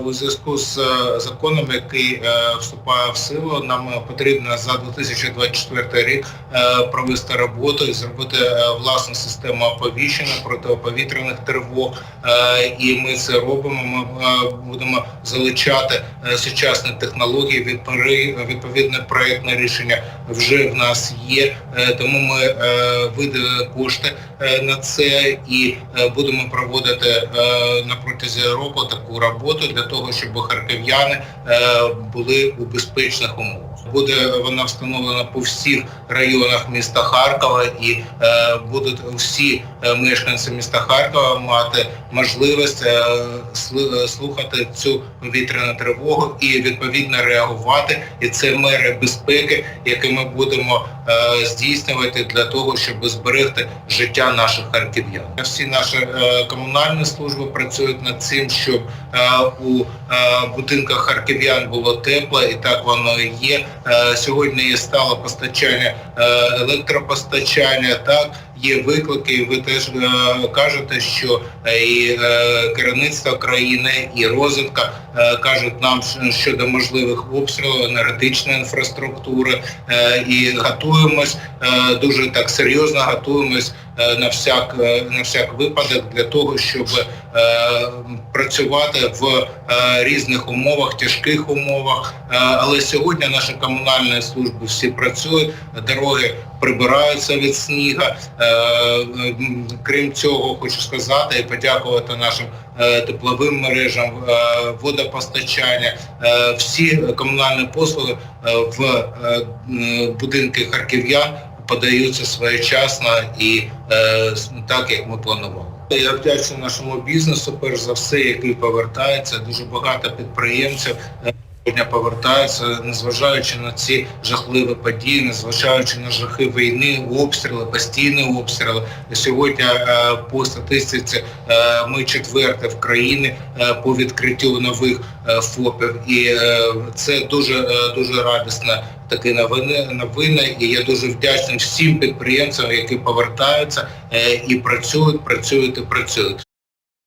У зв'язку з е, законом, який е, вступає в силу, нам потрібно за 2024 рік е, провести роботу і зробити власну систему оповіщення протиповітряних тривог. І ми це робимо. Ми будемо залучати сучасні технології. Відповідне проєктне рішення вже в нас є. Е, Тому ми видали кошти е, на це і е, будемо проводити е, на протязі року таку роботу для того, щоб харків'яни е, були у безпечних умовах. Буде вона встановлена по всіх районах міста Харкова, і е, будуть всі е, мешканці міста Харкова мати можливість е, слухати цю повітряну тривогу і відповідно реагувати. І це мери безпеки, які ми будемо здійснювати для того, щоб зберегти життя наших харків'ян. Всі наші комунальні служби працюють над цим, щоб у будинках харків'ян було тепло, і так воно і є. Е, Сьогодні є стале постачання е, електропостачання. Так є виклики. Ви теж е, кажете, що і керівництво країни, і розвідка е, кажуть нам щодо можливих обстрілів енергетичної інфраструктури і готуємось дуже так серйозно готуємось на всяк е, на всяк випадок для того, щоб е, працювати в е, різних умовах, тяжких умовах. Е, Але сьогодні наші комунальні служби всі працюють, дороги прибираються від сніга. Е, Крім цього, хочу сказати і подякувати нашим е, тепловим мережам, е, водопостачання, е, всі комунальні послуги е, в е, будинки харків'ян подаються своєчасно і е, так, як ми планували. Я вдячний нашому бізнесу, перш за все, який повертається. Дуже багато підприємців е, сьогодні повертаються, незважаючи на ці жахливі події, незважаючи на жахи війни, обстріли, постійні обстріли. Сьогодні е, по статистиці ми четверте в країні е, по відкриттю нових е, ФОПів, і е, це дуже е, дуже радісна такі новини, новина. І я дуже вдячний всім підприємцям, які повертаються е, і працюють, працюють і працюють.